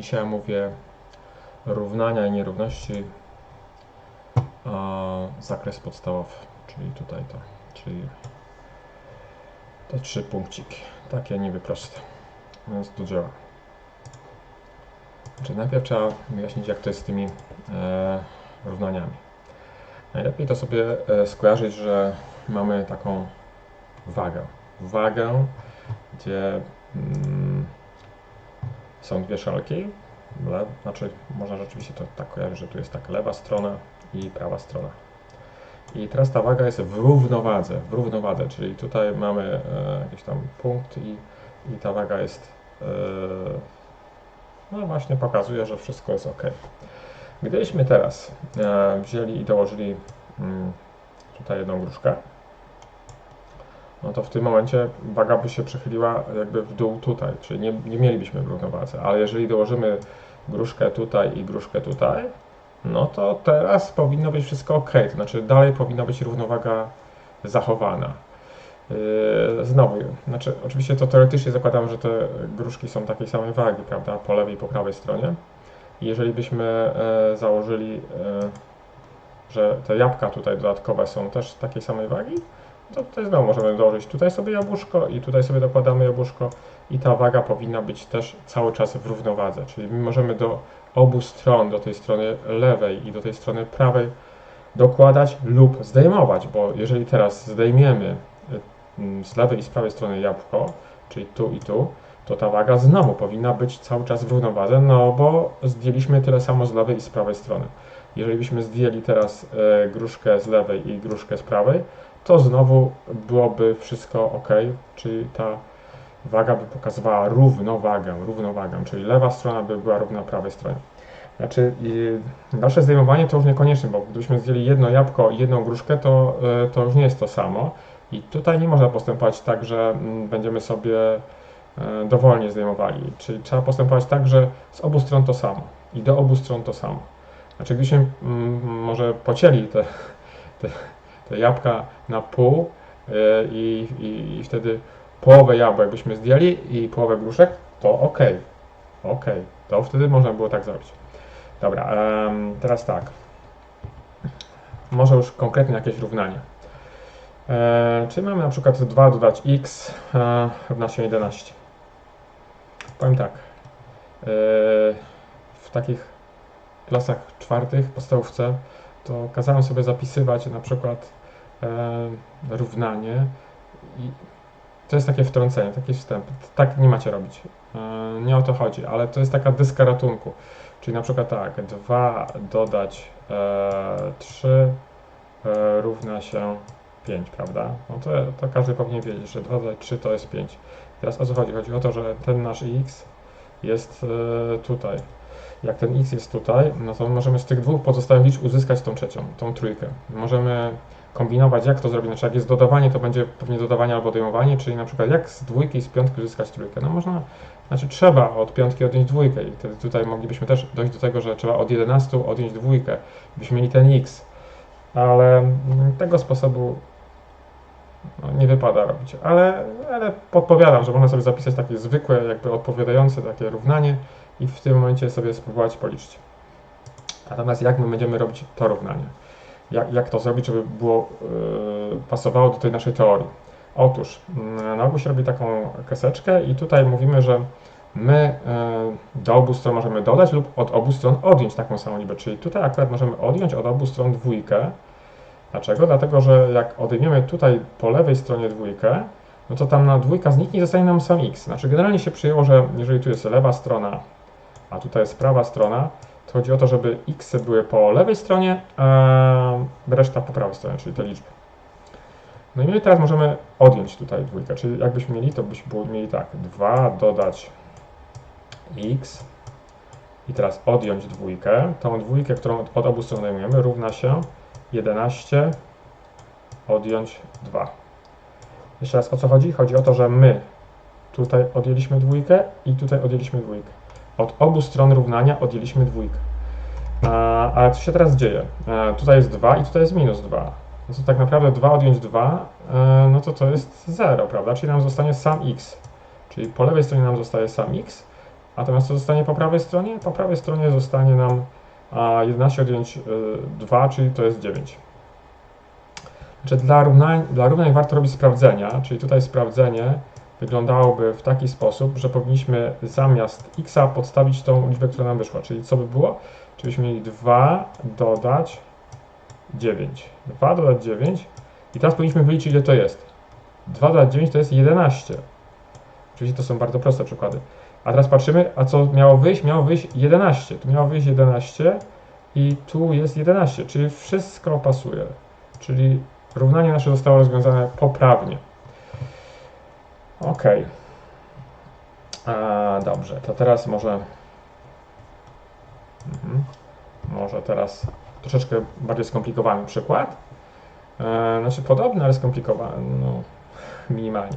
Dzisiaj mówię równania i nierówności, a zakres podstawowy, czyli tutaj to, czyli te trzy punkciki, takie niby proste, więc do dzieła. Znaczy najpierw trzeba wyjaśnić jak to jest z tymi e, równaniami. Najlepiej to sobie e, skojarzyć, że mamy taką wagę. Wagę, gdzie mm, są dwie szelki, le, znaczy można rzeczywiście to tak kojarzyć, że tu jest tak lewa strona i prawa strona. I teraz ta waga jest w równowadze, w równowadze, czyli tutaj mamy e, jakiś tam punkt i, i ta waga jest, e, no właśnie pokazuje, że wszystko jest ok. Gdybyśmy teraz e, wzięli i dołożyli mm, tutaj jedną gruszkę, no to w tym momencie waga by się przechyliła jakby w dół tutaj, czyli nie, nie mielibyśmy w równowadze, ale jeżeli dołożymy gruszkę tutaj i gruszkę tutaj, no to teraz powinno być wszystko ok, to znaczy dalej powinna być równowaga zachowana. Yy, znowu, znaczy oczywiście to teoretycznie zakładam, że te gruszki są takiej samej wagi, prawda, po lewej i po prawej stronie. Jeżeli byśmy e, założyli, e, że te jabłka tutaj dodatkowe są też takiej samej wagi, to tutaj znowu możemy dołożyć tutaj sobie jabłuszko i tutaj sobie dokładamy jabłuszko i ta waga powinna być też cały czas w równowadze, czyli my możemy do obu stron, do tej strony lewej i do tej strony prawej dokładać lub zdejmować, bo jeżeli teraz zdejmiemy y, z lewej i z prawej strony jabłko, czyli tu i tu, to ta waga znowu powinna być cały czas w równowadze, no bo zdjęliśmy tyle samo z lewej i z prawej strony. Jeżeli byśmy zdjęli teraz e, gruszkę z lewej i gruszkę z prawej, to znowu byłoby wszystko ok, czyli ta waga by pokazywała równowagę, równowagę, czyli lewa strona by była równa prawej stronie. Znaczy, nasze zdejmowanie to już niekoniecznie, bo gdybyśmy zdjęli jedno jabłko i jedną gruszkę, to, e, to już nie jest to samo. I tutaj nie można postępować tak, że mm, będziemy sobie e, dowolnie zdejmowali. Czyli trzeba postępować tak, że z obu stron to samo i do obu stron to samo. Znaczy, gdybyśmy mm, może pocięli te, te, te jabłka na pół e, i, i, i wtedy połowę jabłek byśmy zdjęli i połowę gruszek, to ok. Ok, to wtedy można było tak zrobić. Dobra, teraz tak. Może już konkretnie jakieś równanie. E, czyli mamy na przykład 2 dodać x równa się 11. Powiem tak. E, w takich klasach czwartych, podstawówce, to kazałem sobie zapisywać na przykład równanie i to jest takie wtrącenie, taki wstęp. Tak nie macie robić. E, nie o to chodzi, ale to jest taka dyska ratunku. Czyli na przykład tak, 2 dodać e, 3 e, równa się 5, prawda? No to, to każdy powinien wiedzieć, że 2 dodać 3 to jest 5. Teraz o co chodzi? Chodzi o to, że ten nasz x jest e, tutaj. Jak ten x jest tutaj, no to możemy z tych dwóch pozostałych liczb uzyskać tą trzecią, tą trójkę. Możemy kombinować, jak to zrobić. Znaczy, jak jest dodawanie, to będzie pewnie dodawanie albo odejmowanie, czyli na przykład jak z dwójki i z piątki uzyskać trójkę. No można, znaczy trzeba od piątki odjąć dwójkę i wtedy tutaj moglibyśmy też dojść do tego, że trzeba od 11 odjąć dwójkę, byśmy mieli ten x, ale mm, tego sposobu no, nie wypada robić. Ale, ale podpowiadam, że można sobie zapisać takie zwykłe, jakby odpowiadające takie równanie i w tym momencie sobie spróbować policzyć. Natomiast jak my będziemy robić to równanie? jak, jak to zrobić, żeby było, yy, pasowało do tej naszej teorii. Otóż yy, na ogół się robi taką keseczkę i tutaj mówimy, że my yy, do obu stron możemy dodać lub od obu stron odjąć taką samą liczbę. Czyli tutaj akurat możemy odjąć od obu stron dwójkę. Dlaczego? Dlatego, że jak odejmiemy tutaj po lewej stronie dwójkę, no to tam na dwójka zniknie i zostanie nam sam x. Znaczy generalnie się przyjęło, że jeżeli tu jest lewa strona, a tutaj jest prawa strona, to chodzi o to, żeby x były po lewej stronie, a reszta po prawej stronie, czyli te liczby. No i my teraz możemy odjąć tutaj dwójkę, czyli jakbyśmy mieli, to byśmy mieli tak, 2 dodać x i teraz odjąć dwójkę. Tą dwójkę, którą od, od obu stron odejmujemy, równa się 11 odjąć 2. Jeszcze raz o co chodzi? Chodzi o to, że my tutaj odjęliśmy dwójkę i tutaj odjęliśmy dwójkę. Od obu stron równania odjęliśmy dwójkę. Ale co się teraz dzieje? E, tutaj jest 2 i tutaj jest minus 2. No to tak naprawdę 2 odjąć 2, e, no to to jest 0, prawda? Czyli nam zostanie sam x. Czyli po lewej stronie nam zostaje sam x Natomiast co zostanie po prawej stronie? Po prawej stronie zostanie nam a, 11 odjąć y, 2, czyli to jest 9. Znaczy dla równań, dla równań warto robić sprawdzenia, czyli tutaj sprawdzenie wyglądałoby w taki sposób, że powinniśmy zamiast x podstawić tą liczbę, która nam wyszła. Czyli co by było? Czyli byśmy mieli 2 dodać 9. 2 dodać 9 i teraz powinniśmy wyliczyć ile to jest. 2 dodać 9 to jest 11. Oczywiście to są bardzo proste przykłady. A teraz patrzymy, a co miało wyjść? Miało wyjść 11. Tu miało wyjść 11 i tu jest 11, czyli wszystko pasuje. Czyli równanie nasze zostało rozwiązane poprawnie. Ok. A, dobrze, to teraz może. Mhm. Może teraz troszeczkę bardziej skomplikowany przykład. E, znaczy podobny, ale skomplikowany. No, minimalnie.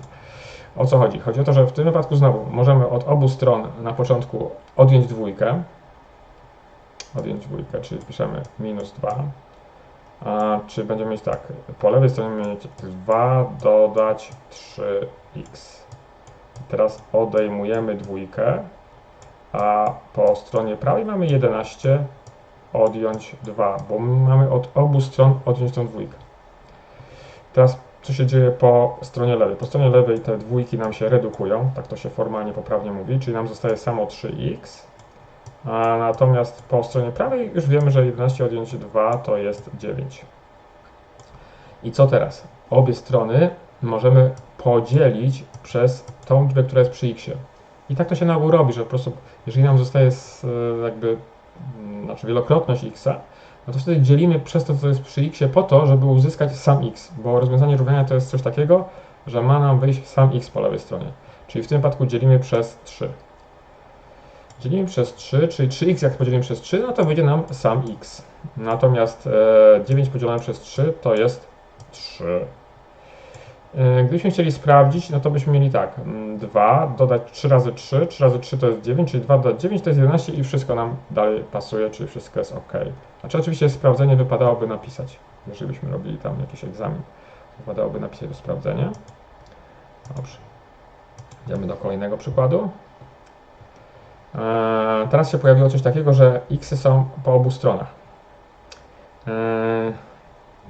O co chodzi? Chodzi o to, że w tym wypadku znowu możemy od obu stron na początku odjąć dwójkę. Odjąć dwójkę, czyli piszemy minus 2. A będziemy mieć tak, po lewej stronie będziemy mieć 2 dodać 3x. Teraz odejmujemy dwójkę, a po stronie prawej mamy 11 odjąć 2, bo my mamy od obu stron odjąć tą dwójkę. Teraz co się dzieje po stronie lewej? Po stronie lewej te dwójki nam się redukują, tak to się formalnie poprawnie mówi, czyli nam zostaje samo 3x. A natomiast po stronie prawej już wiemy, że 11 odjąć 2 to jest 9. I co teraz? Obie strony możemy podzielić przez tą liczbę, która jest przy x. I tak to się na ogół robi, że po prostu jeżeli nam zostaje z, e, jakby mm, znaczy wielokrotność x, no to wtedy dzielimy przez to, co jest przy x po to, żeby uzyskać sam x, bo rozwiązanie równania to jest coś takiego, że ma nam wyjść sam x po lewej stronie. Czyli w tym wypadku dzielimy przez 3. Dzielimy przez 3, czyli 3x jak podzielimy przez 3, no to wyjdzie nam sam x. Natomiast e, 9 podzielone przez 3 to jest 3. E, Gdybyśmy chcieli sprawdzić, no to byśmy mieli tak, mm, 2 dodać 3 razy 3, 3 razy 3 to jest 9, czyli 2 dodać 9 to jest 11 i wszystko nam dalej pasuje, czyli wszystko jest ok. Znaczy oczywiście sprawdzenie wypadałoby napisać, jeżeli byśmy robili tam jakiś egzamin, wypadałoby napisać do sprawdzenia. Dobrze. Idziemy do kolejnego przykładu. Eee, teraz się pojawiło coś takiego, że x są po obu stronach. Eee,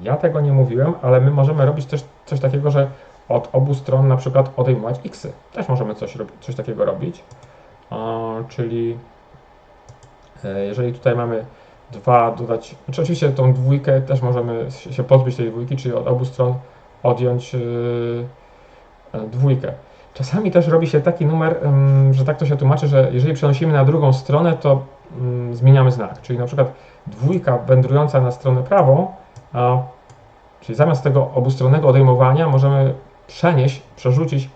ja tego nie mówiłem, ale my możemy robić też coś takiego, że od obu stron na przykład odejmować xy. Też możemy coś, coś takiego robić. Czyli e, jeżeli tutaj mamy 2 dodać, znaczy oczywiście tą dwójkę też możemy się pozbyć tej dwójki, czyli od obu stron odjąć e, dwójkę. Czasami też robi się taki numer, że tak to się tłumaczy, że jeżeli przenosimy na drugą stronę, to ym, zmieniamy znak. Czyli na przykład dwójka wędrująca na stronę prawą, czyli zamiast tego obustronnego odejmowania możemy przenieść, przerzucić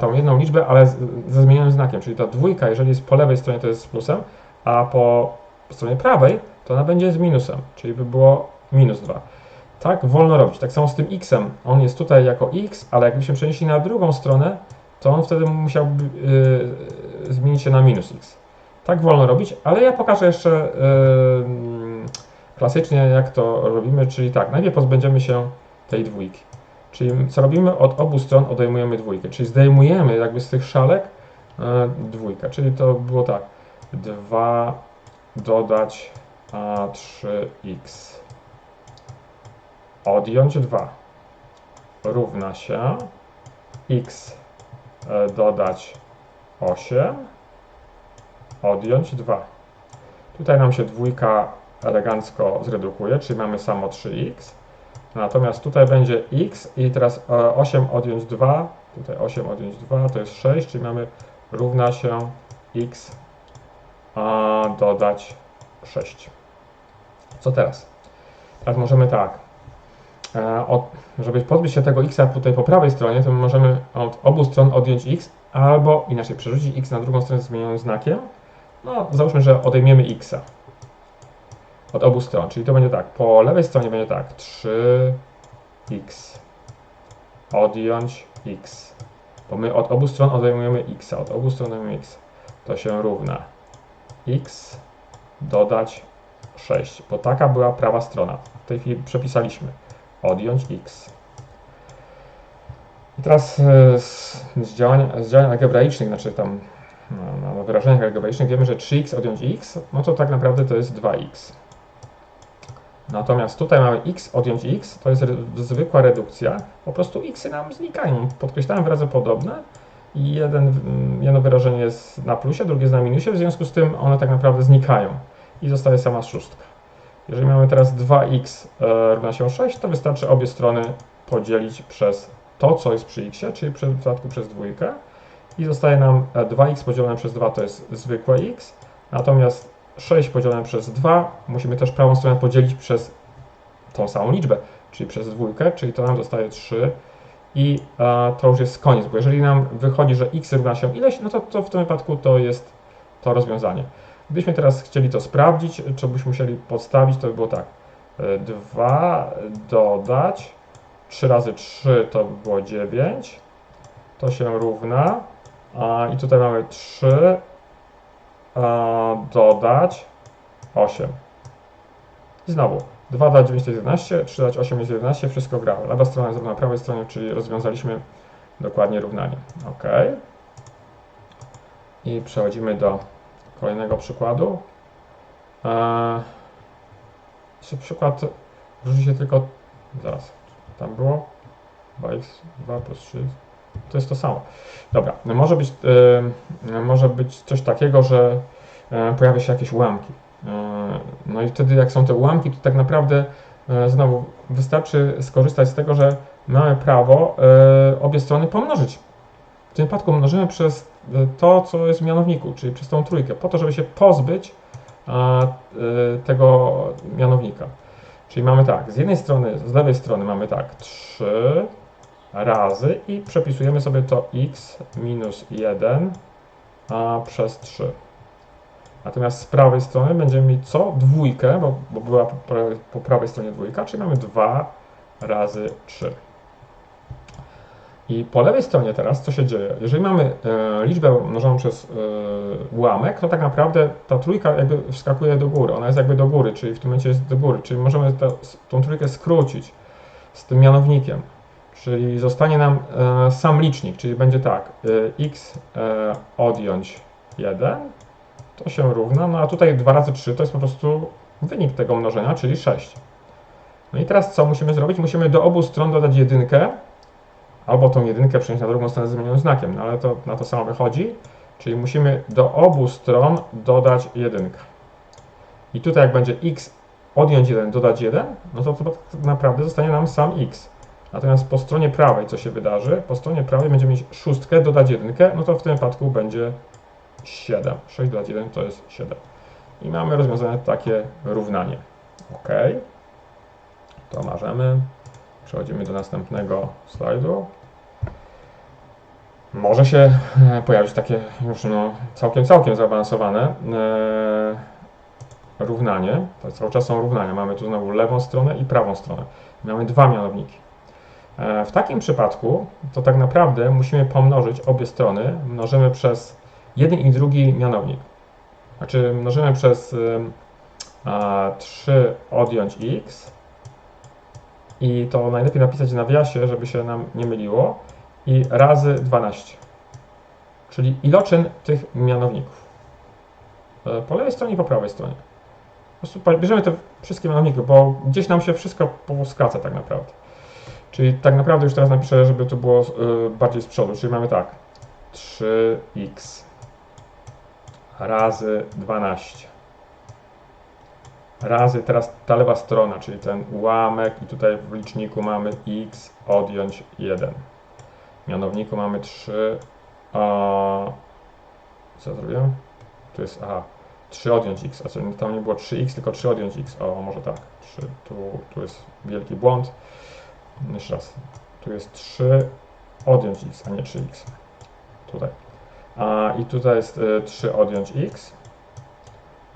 tą jedną liczbę, ale ze zmienionym znakiem. Czyli ta dwójka, jeżeli jest po lewej stronie, to jest z plusem, a po stronie prawej, to ona będzie z minusem, czyli by było minus 2. Tak wolno robić. Tak samo z tym x-em. On jest tutaj jako x, ale jakbyśmy przenieśli na drugą stronę, to on wtedy musiałby yy, zmienić się na minus x. Tak wolno robić, ale ja pokażę jeszcze yy, klasycznie, jak to robimy, czyli tak, najpierw pozbędziemy się tej dwójki. Czyli co robimy? Od obu stron odejmujemy dwójkę, czyli zdejmujemy jakby z tych szalek yy, dwójkę, czyli to było tak, 2 dodać a 3x odjąć 2 równa się x e, dodać 8 odjąć 2. Tutaj nam się dwójka elegancko zredukuje, czyli mamy samo 3x. Natomiast tutaj będzie x i teraz e, 8 odjąć 2, tutaj 8 odjąć 2 to jest 6, czyli mamy równa się x dodać 6. Co teraz? Teraz możemy tak. E, żeby pozbyć się tego x tutaj po prawej stronie, to my możemy od obu stron odjąć x, albo inaczej przerzucić x na drugą stronę zmienionym znakiem. No, załóżmy, że odejmiemy x od obu stron, czyli to będzie tak. Po lewej stronie będzie tak. 3x odjąć x. Bo my od obu stron odejmujemy x, od obu stron odejmujemy x. To się równa x dodać 6, bo taka była prawa strona. W tej chwili przepisaliśmy odjąć x. I teraz e, z, z, działań, z działań algebraicznych, znaczy tam na, na wyrażeniach algebraicznych wiemy, że 3x odjąć x, no to tak naprawdę to jest 2x. Natomiast tutaj mamy x odjąć x, to jest re zwykła redukcja, po prostu xy nam znikają. Podkreślałem wyrazy podobne i jeden, mm, jedno wyrażenie jest na plusie, drugie jest na minusie, w związku z tym one tak naprawdę znikają i zostaje sama szóstka. Jeżeli mamy teraz 2x e, równa się 6, to wystarczy obie strony podzielić przez to, co jest przy x, czyli w przypadku przez dwójkę. I zostaje nam 2x podzielone przez 2 to jest zwykłe x, natomiast 6 podzielone przez 2 musimy też prawą stronę podzielić przez tą samą liczbę, czyli przez dwójkę, czyli to nam zostaje 3 i e, to już jest koniec, bo jeżeli nam wychodzi, że x równa się ileś, no to, to w tym wypadku to jest to rozwiązanie. Gdybyśmy teraz chcieli to sprawdzić, co byśmy musieli podstawić, to by było tak. 2 dodać 3 razy 3 to by było 9. To się równa. I tutaj mamy 3 a, dodać 8. I znowu 2 dodać 9 to jest 11, 3 dodać 8 jest 11, wszystko gra. Lewa strona jest na prawej stronie, czyli rozwiązaliśmy dokładnie równanie. OK. I przechodzimy do kolejnego przykładu. Eee, przykład różni się tylko. Zaraz, tam było 2x, 2 plus 3. To jest to samo. Dobra, może być, yy, może być coś takiego, że yy, pojawia się jakieś ułamki. Yy, no i wtedy, jak są te ułamki, to tak naprawdę yy, znowu wystarczy skorzystać z tego, że mamy prawo obie strony pomnożyć. W tym wypadku mnożymy przez to, co jest w mianowniku, czyli przez tą trójkę, po to, żeby się pozbyć y, tego mianownika. Czyli mamy tak, z jednej strony, z lewej strony mamy tak 3 razy i przepisujemy sobie to x minus 1 a, przez 3. Natomiast z prawej strony będziemy mieć co? Dwójkę, bo, bo była po, po prawej stronie dwójka, czyli mamy 2 razy 3. I po lewej stronie teraz co się dzieje? Jeżeli mamy e, liczbę mnożoną przez e, ułamek, to tak naprawdę ta trójka jakby wskakuje do góry. Ona jest jakby do góry, czyli w tym momencie jest do góry, czyli możemy to, tą trójkę skrócić z tym mianownikiem. Czyli zostanie nam e, sam licznik, czyli będzie tak, e, x e, odjąć 1 to się równa, no a tutaj 2 razy 3 to jest po prostu wynik tego mnożenia, czyli 6. No i teraz co musimy zrobić? Musimy do obu stron dodać jedynkę, albo tą jedynkę przenieść na drugą stronę z zmienionym znakiem, no ale to na to samo wychodzi. Czyli musimy do obu stron dodać jedynkę. I tutaj jak będzie x odjąć 1, dodać 1, no to, to tak naprawdę zostanie nam sam x. Natomiast po stronie prawej co się wydarzy? Po stronie prawej będziemy mieć szóstkę, dodać jedynkę, no to w tym wypadku będzie 7. 6 dodać 1 to jest 7. I mamy rozwiązane takie równanie. OK. To marzymy. Przechodzimy do następnego slajdu może się e, pojawić takie już no, całkiem, całkiem zaawansowane e, równanie. To cały czas są równania. Mamy tu znowu lewą stronę i prawą stronę. Mamy dwa mianowniki. E, w takim przypadku to tak naprawdę musimy pomnożyć obie strony. Mnożymy przez jeden i drugi mianownik. Znaczy mnożymy przez e, 3 odjąć x i to najlepiej napisać w nawiasie, żeby się nam nie myliło i razy 12. Czyli iloczyn tych mianowników. E, po lewej stronie i po prawej stronie. Po prostu bierzemy te wszystkie mianowniki, bo gdzieś nam się wszystko skraca tak naprawdę. Czyli tak naprawdę już teraz napiszę, żeby to było e, bardziej z przodu. Czyli mamy tak. 3x razy 12 razy teraz ta lewa strona, czyli ten ułamek i tutaj w liczniku mamy x odjąć 1 mianowniku mamy 3, a co zrobiłem? Tu jest, aha, 3 odjąć x, a co, tam nie było 3x, tylko 3 odjąć x, o może tak, 3, tu, tu jest wielki błąd, jeszcze raz, tu jest 3 odjąć x, a nie 3x, tutaj, a i tutaj jest y, 3 odjąć x.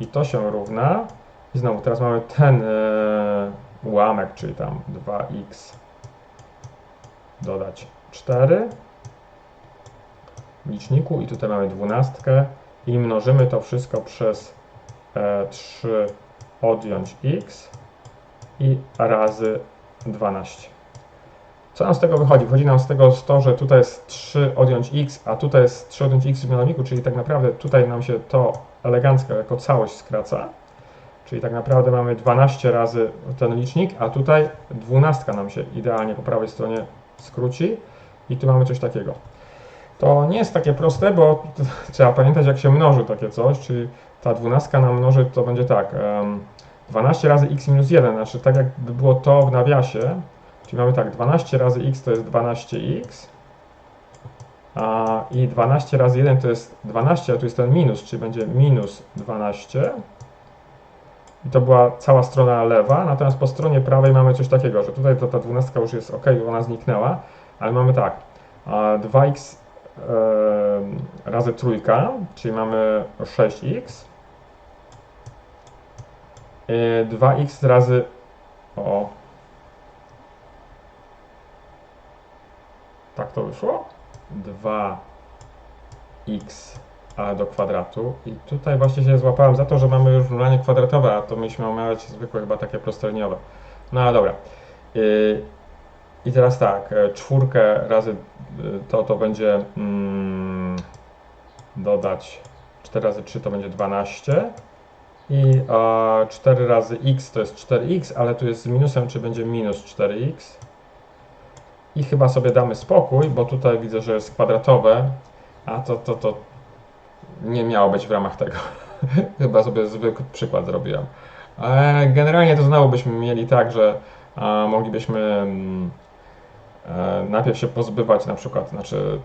I to się równa, i znowu teraz mamy ten y, ułamek, czyli tam 2x dodać 4 w liczniku i tutaj mamy 12 i mnożymy to wszystko przez e, 3 odjąć x i razy 12. Co nam z tego wychodzi? Wychodzi nam z tego to, że tutaj jest 3 odjąć x, a tutaj jest 3 odjąć x w mianowniku, czyli tak naprawdę tutaj nam się to elegancko jako całość skraca. Czyli tak naprawdę mamy 12 razy ten licznik, a tutaj 12 nam się idealnie po prawej stronie skróci i tu mamy coś takiego. To nie jest takie proste, bo trzeba pamiętać jak się mnoży takie coś, czyli ta 12 nam mnoży to będzie tak, em, 12 razy x minus 1, znaczy tak jakby było to w nawiasie, czyli mamy tak, 12 razy x to jest 12x, a, i 12 razy 1 to jest 12, a tu jest ten minus, czyli będzie minus 12. I to była cała strona lewa, natomiast po stronie prawej mamy coś takiego, że tutaj to ta 12 już jest ok, bo ona zniknęła, ale mamy tak, a 2x e, razy trójka, czyli mamy 6x, e, 2x razy o tak to wyszło 2x a do kwadratu i tutaj właśnie się złapałem za to, że mamy już równanie kwadratowe, a to mieliśmy omawiać zwykłe chyba takie prostoliniowe. No ale dobra. Yy, I teraz tak, e, czwórkę razy y, to to będzie mm, dodać 4 razy 3 to będzie 12 i a, 4 razy x to jest 4x, ale tu jest z minusem, czy będzie minus 4x. I chyba sobie damy spokój, bo tutaj widzę, że jest kwadratowe, a to, to, to nie miało być w ramach tego. chyba sobie zwykły przykład zrobiłem. Ale generalnie to znowu byśmy mieli tak, że a, moglibyśmy mm, e, najpierw się pozbywać na przykład, znaczy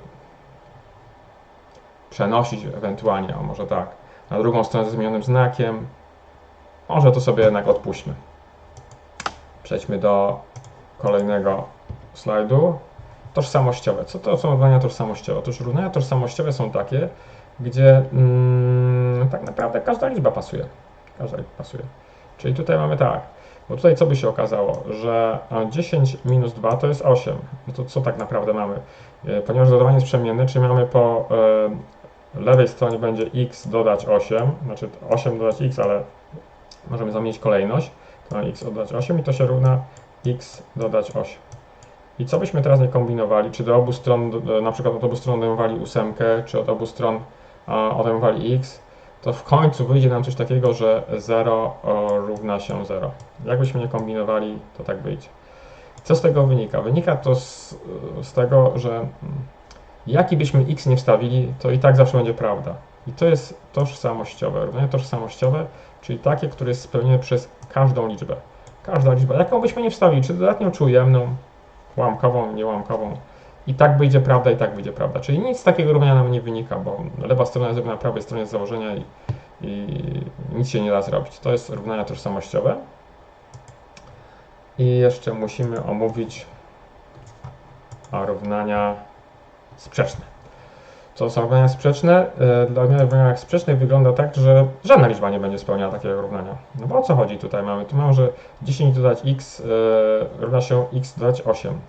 przenosić ewentualnie, a może tak, na drugą stronę ze zmienionym znakiem. Może to sobie jednak odpuśćmy. Przejdźmy do kolejnego slajdu. Tożsamościowe. Co to są równania tożsamościowe? Otóż równania tożsamościowe są takie, gdzie mm, tak naprawdę każda liczba pasuje. Każda liczba pasuje. Czyli tutaj mamy tak, bo tutaj co by się okazało, że a, 10 minus 2 to jest 8. No to co tak naprawdę mamy? E, Ponieważ dodawanie jest przemienne, czyli mamy po e, lewej stronie będzie x dodać 8, znaczy 8 dodać x, ale możemy zamienić kolejność. To mamy x dodać 8 i to się równa x dodać 8. I co byśmy teraz nie kombinowali, czy do obu stron, na przykład od obu stron odejmowali ósemkę, czy od obu stron odejmowali x, to w końcu wyjdzie nam coś takiego, że 0 o, równa się 0. Jakbyśmy nie kombinowali, to tak wyjdzie. Co z tego wynika? Wynika to z, z tego, że mm, jaki byśmy x nie wstawili, to i tak zawsze będzie prawda. I to jest tożsamościowe. Równanie tożsamościowe, czyli takie, które jest spełnione przez każdą liczbę. Każda liczba, jaką byśmy nie wstawili, czy dodatnią, czy ujemną, łamkową, niełamkową. I tak wyjdzie prawda, i tak wyjdzie prawda. Czyli nic z takiego równania nam nie wynika, bo lewa strona jest równa prawej stronie z założenia i, i nic się nie da zrobić. To jest równania tożsamościowe. I jeszcze musimy omówić równania sprzeczne. Co są równania sprzeczne? E, Dla odmiany w równaniach sprzecznych wygląda tak, że żadna liczba nie będzie spełniała takiego równania. No bo o co chodzi tutaj? Mamy tu mamy, że 10 dodać x e, równa się x dodać 8.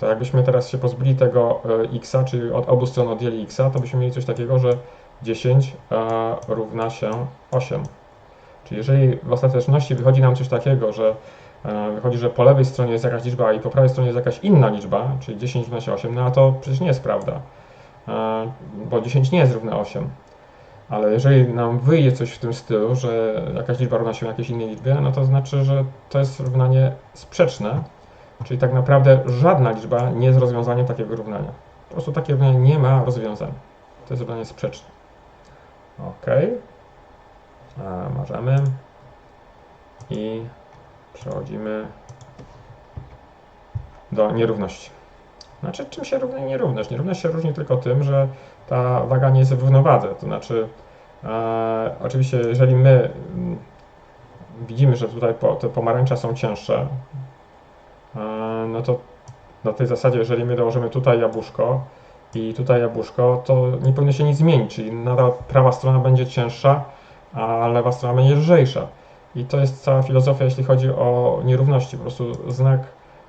To jakbyśmy teraz się pozbyli tego e, x, czyli od obu stron odjęli x, to byśmy mieli coś takiego, że 10 e, równa się 8. Czyli jeżeli w ostateczności wychodzi nam coś takiego, że e, wychodzi, że po lewej stronie jest jakaś liczba i po prawej stronie jest jakaś inna liczba, czyli 10 równa się 8, no a to przecież nie jest prawda, bo 10 nie jest równe 8. Ale jeżeli nam wyjdzie coś w tym stylu, że jakaś liczba równa się jakiejś innej liczbie, no to znaczy, że to jest równanie sprzeczne, czyli tak naprawdę żadna liczba nie jest rozwiązaniem takiego równania. Po prostu takie równanie nie ma rozwiązania. To jest równanie sprzeczne. Ok. A, Możemy. I przechodzimy do nierówności. Znaczy, czym się różni nierówność? Nierówność się różni tylko tym, że ta waga nie jest w równowadze. To znaczy, e, oczywiście, jeżeli my mm, widzimy, że tutaj po, te pomarańcza są cięższe, no to na tej zasadzie, jeżeli my dołożymy tutaj jabłuszko i tutaj jabłuszko, to nie powinno się nic zmienić, czyli nadal prawa strona będzie cięższa, a lewa strona będzie lżejsza. I to jest cała filozofia, jeśli chodzi o nierówności. Po prostu znak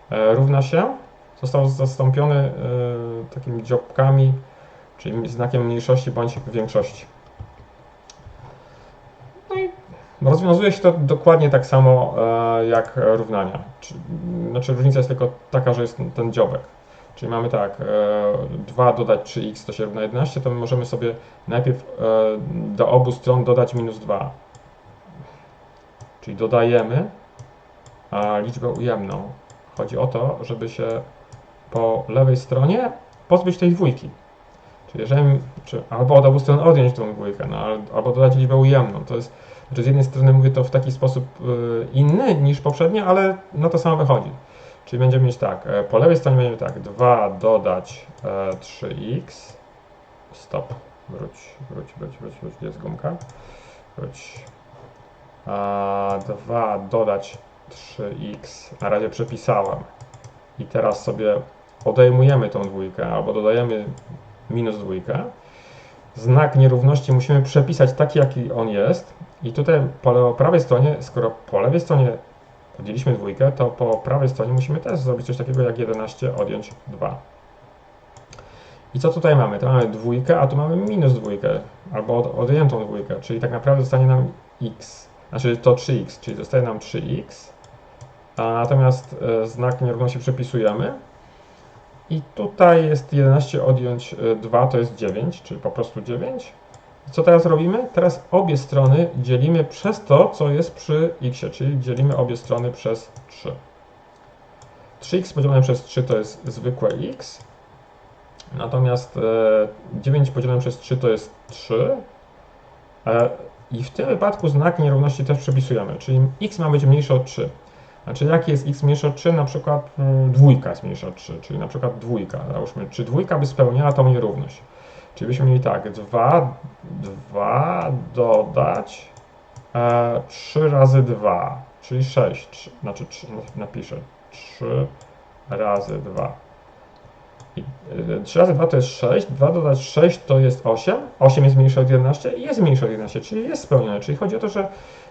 e, równa się został zastąpiony e, takimi dziobkami, czyli znakiem mniejszości bądź większości. No i Rozwiązuje się to dokładnie tak samo e, jak równania. Czy, znaczy różnica jest tylko taka, że jest ten- dziobek. Czyli mamy tak, e, 2 dodać 3x to się równa 11, to my możemy sobie najpierw e, do obu stron dodać minus 2. Czyli dodajemy liczbę ujemną. Chodzi o to, żeby się po lewej stronie pozbyć tej dwójki. Czyli jeżeli, czy albo od obu stron odjąć tą dwójkę, no, al- albo dodać liczbę ujemną. To jest, znaczy z jednej strony mówię to w taki sposób y, inny niż poprzednio, ale no to samo wychodzi. Czyli będziemy mieć tak, e, po lewej stronie będziemy tak, 2 dodać e, 3x, stop, wróć, wróć, wróć, wróć, wróć, gdzie jest gumka, wróć, a 2 dodać 3x, na razie przepisałem i teraz sobie odejmujemy tą dwójkę albo dodajemy minus dwójkę. Znak nierówności musimy przepisać taki, jaki on jest. I tutaj po prawej stronie, skoro po lewej stronie podzieliliśmy dwójkę, to po prawej stronie musimy też zrobić coś takiego jak 11 odjąć 2. I co tutaj mamy? Tu mamy dwójkę, a tu mamy minus dwójkę, albo od, odjętą dwójkę, czyli tak naprawdę zostanie nam x, znaczy to 3x, czyli zostaje nam 3x, a natomiast e, znak nierówności przepisujemy. I tutaj jest 11 odjąć e, 2 to jest 9, czyli po prostu 9. Co teraz robimy? Teraz obie strony dzielimy przez to, co jest przy x, czyli dzielimy obie strony przez 3. 3x podzielone przez 3 to jest zwykłe x, natomiast e, 9 podzielone przez 3 to jest 3. E, I w tym wypadku znak nierówności też przepisujemy, czyli x ma być mniejszy od 3. Znaczy jaki jest x mniejszy od 3? Na przykład mm, dwójka jest mniejsza od 3, czyli na przykład dwójka. Załóżmy, czy dwójka by spełniała tą nierówność? Czyli byśmy mieli tak, 2, 2 dodać e, 3 razy 2, czyli 6, 3, znaczy 3, napiszę 3 razy 2. I, e, 3 razy 2 to jest 6, 2 dodać 6 to jest 8, 8 jest mniejsze od 11 i jest mniejsze od 11, czyli jest spełnione. Czyli chodzi o to, że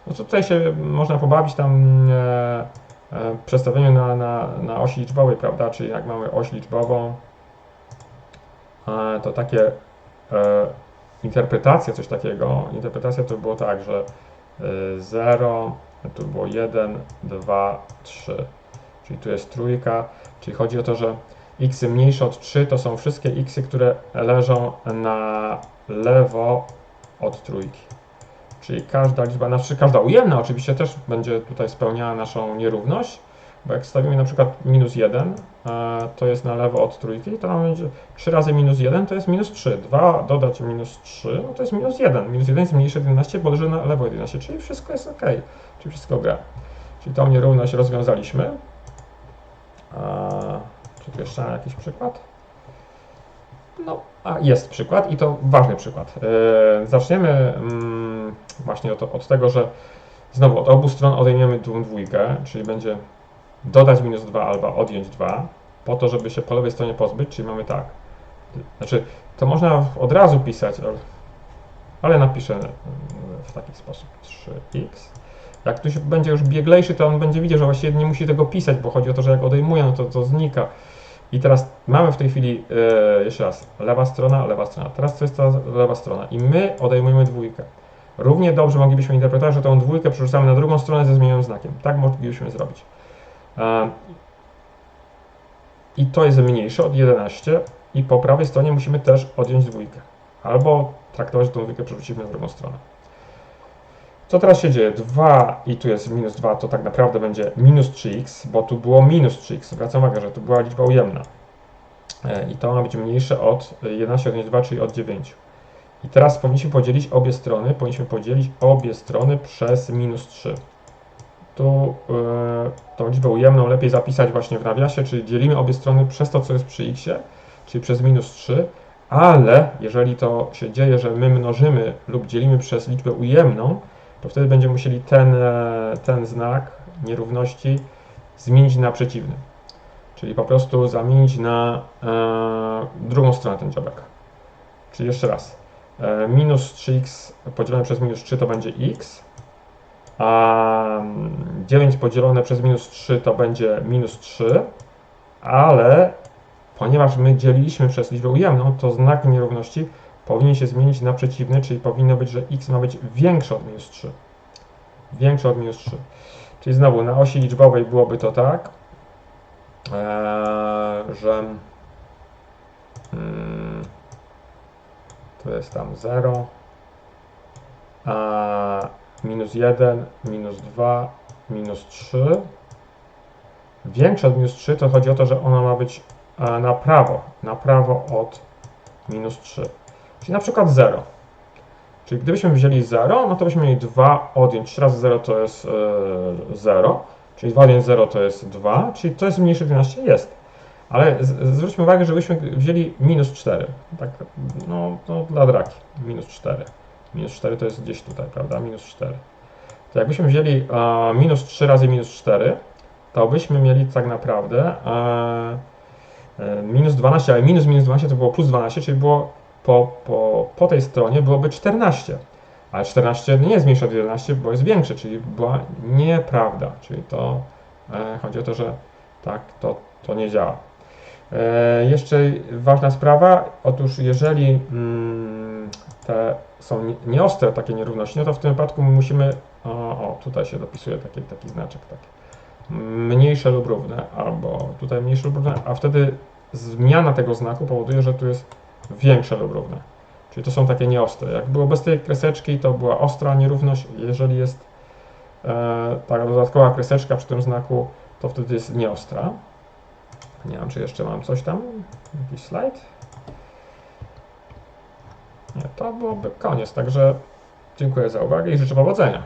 no tutaj się można pobawić tam e, e, przestawieniu na, na, na osi liczbowej, prawda? Czyli jak mamy oś liczbową, e, to takie interpretacja, coś takiego, interpretacja to było tak, że e, 0, tu było 1, 2, 3, czyli tu jest trójka, czyli chodzi o to, że x mniejsze od 3 to są wszystkie x, które leżą na lewo od trójki. Czyli każda liczba, znaczy każda ujemna oczywiście też będzie tutaj spełniała naszą nierówność, bo jak stawimy na przykład minus 1, e, to jest na lewo od trójki, to nam będzie 3 razy minus 1 to jest minus 3. 2 dodać minus 3, no to jest minus 1. Minus 1 jest mniejszy od 11, bo leży na lewo od 11, czyli wszystko jest ok, czyli wszystko gra. Czyli tą nierówność rozwiązaliśmy. Czy tu jeszcze jakiś przykład? No, a jest przykład i to ważny przykład. Yy, zaczniemy mm, właśnie od, od tego, że znowu od obu stron odejmiemy dwójkę, czyli będzie dodać minus 2 albo odjąć 2, po to, żeby się po lewej stronie pozbyć, czyli mamy tak. Znaczy, to można od razu pisać, ale, napiszę mm, w taki sposób 3x. Jak ktoś będzie już bieglejszy, to on będzie widział, że właściwie nie musi tego pisać, bo chodzi o to, że jak odejmuje, no to to znika. I teraz mamy w tej chwili, e, jeszcze raz, lewa strona, lewa strona. Teraz to jest ta lewa strona i my odejmujemy dwójkę. Równie dobrze moglibyśmy interpretować, że tą dwójkę przerzucamy na drugą stronę ze zmienionym znakiem. Tak moglibyśmy zrobić. E, I to jest mniejsze od 11 i po prawej stronie musimy też odjąć dwójkę. Albo traktować, tą dwójkę przerzucimy na drugą stronę. Co teraz się dzieje? 2 i tu jest minus 2, to tak naprawdę będzie minus 3x, bo tu było minus 3x. Zwracam uwagę, że tu była liczba ujemna. E, I to ma być mniejsze od 11 odjąć 2, czyli od 9. I teraz powinniśmy podzielić obie strony, powinniśmy podzielić obie strony przez minus 3. Tu e, tą liczbę ujemną lepiej zapisać właśnie w nawiasie, czyli dzielimy obie strony przez to, co jest przy x, czyli przez minus 3, ale jeżeli to się dzieje, że my mnożymy lub dzielimy przez liczbę ujemną, to wtedy będziemy musieli ten, e, ten znak nierówności zmienić na przeciwny. Czyli po prostu zamienić na e, drugą stronę ten dziobek. Czyli jeszcze raz. E, minus 3x podzielone przez minus 3 to będzie x, a 9 podzielone przez minus 3 to będzie minus 3, ale ponieważ my dzieliliśmy przez liczbę ujemną, to znak nierówności powinien się zmienić na przeciwny, czyli powinno być, że x ma być większe od minus 3. większe od minus 3. Czyli znowu na osi liczbowej byłoby to tak, eee, że mm, to jest tam 0, a minus 1, minus 2, minus 3. Większe od minus 3 to chodzi o to, że ona ma być e, na prawo, na prawo od minus 3. Czyli na przykład 0. Czyli gdybyśmy wzięli 0, no to byśmy mieli 2 odjąć 3 razy 0 to jest e, 0, czyli 2 odjąć 0 to jest 2, czyli to jest mniejsze od 11? Jest. Ale zwróćmy uwagę, żebyśmy wzięli minus 4. Tak, no, no dla draki. Minus 4. Minus 4 to jest gdzieś tutaj, prawda? Minus 4. To jakbyśmy wzięli e, minus 3 razy minus 4, to byśmy mieli tak naprawdę e, e, minus 12, ale minus minus 12 to było plus 12, czyli było po, po, po tej stronie byłoby 14. Ale 14 nie jest mniejsze od 11, bo jest większe, czyli była nieprawda. Czyli to e, chodzi o to, że tak, to, to nie działa. E, jeszcze ważna sprawa, otóż jeżeli mm, te są nie- nieostre takie nierówności, no to w tym wypadku my musimy, o, o tutaj się dopisuje taki, taki znaczek, taki mniejsze lub równe, albo tutaj mniejsze lub równe, a wtedy zmiana tego znaku powoduje, że tu jest większe lub równe. Czyli to są takie nieostre. Jak było bez tej kreseczki, to była ostra nierówność. Jeżeli jest e, taka dodatkowa kreseczka przy tym znaku, to wtedy jest nieostra. Nie wiem, czy jeszcze mam coś tam. Jakiś slajd? To byłoby koniec. Także dziękuję za uwagę i życzę powodzenia.